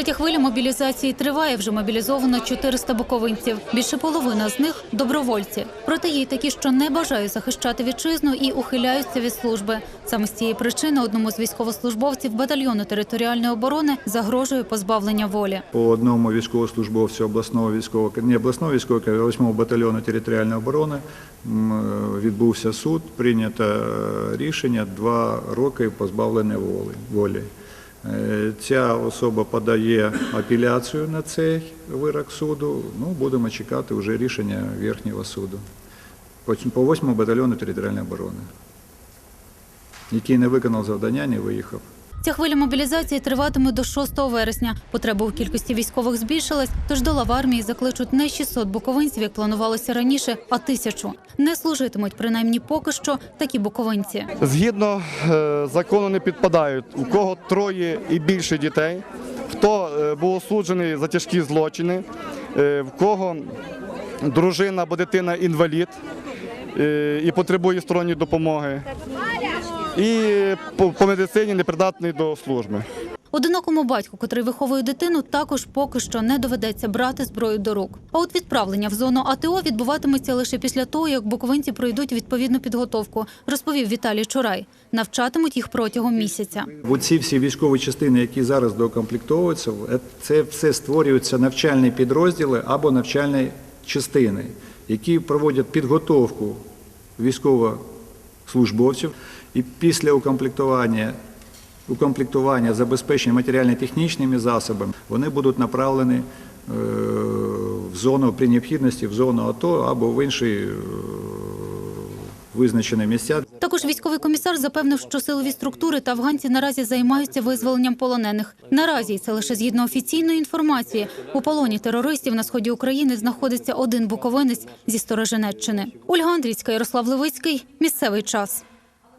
Третя хвиля мобілізації триває. Вже мобілізовано 400 буковинців. Більше половина з них добровольці. Проте є такі, що не бажають захищати вітчизну і ухиляються від служби. Саме з цієї причини одному з військовослужбовців батальйону територіальної оборони загрожує позбавлення волі. По одному військовослужбовцю обласного військового не обласного військового 8 батальйону територіальної оборони е, відбувся суд. Прийнято е, рішення два роки позбавлення волі. Е, Ця особа подає апеляцію на цей вирок суду. Ну, будемо чекати вже рішення Верхнього суду по- по 8 батальйону територіальної оборони, який не виконав завдання, не виїхав. Ця хвиля мобілізації триватиме до 6 вересня. Потреба у кількості військових збільшилась, тож до лав армії закличуть не 600 буковинців, як планувалося раніше, а тисячу. Не служитимуть принаймні поки що такі буковинці. Згідно е, закону не підпадають, у кого троє і більше дітей, хто е, був осуджений за тяжкі злочини, е, в кого дружина або дитина інвалід і потребує сторонньої допомоги, і по, по медицині непридатний до служби. Одинокому батьку, котрий виховує дитину, також поки що не доведеться брати зброю до рук. А от відправлення в зону АТО відбуватиметься лише після того, як буковинці пройдуть відповідну підготовку, розповів Віталій Чурай. Навчатимуть їх протягом місяця. Оці всі військові частини, які зараз доукомплектовуються, е, це все створюються навчальні підрозділи або навчальні частини, які проводять підготовку військовослужбовців. І після укомплектування, укомплектування забезпечення матеріально-технічними засобами, вони будуть направлені е, в зону при необхідності, в зону АТО або в інші е, визначені місця. Також військовий комісар запевнив, що силові структури та афганці наразі займаються визволенням полонених. Наразі це лише згідно офіційної інформації. У полоні терористів на сході України знаходиться один буковинець зі Стороженеччини. Ольга Андрійська, Ярослав Левицький. Місцевий час.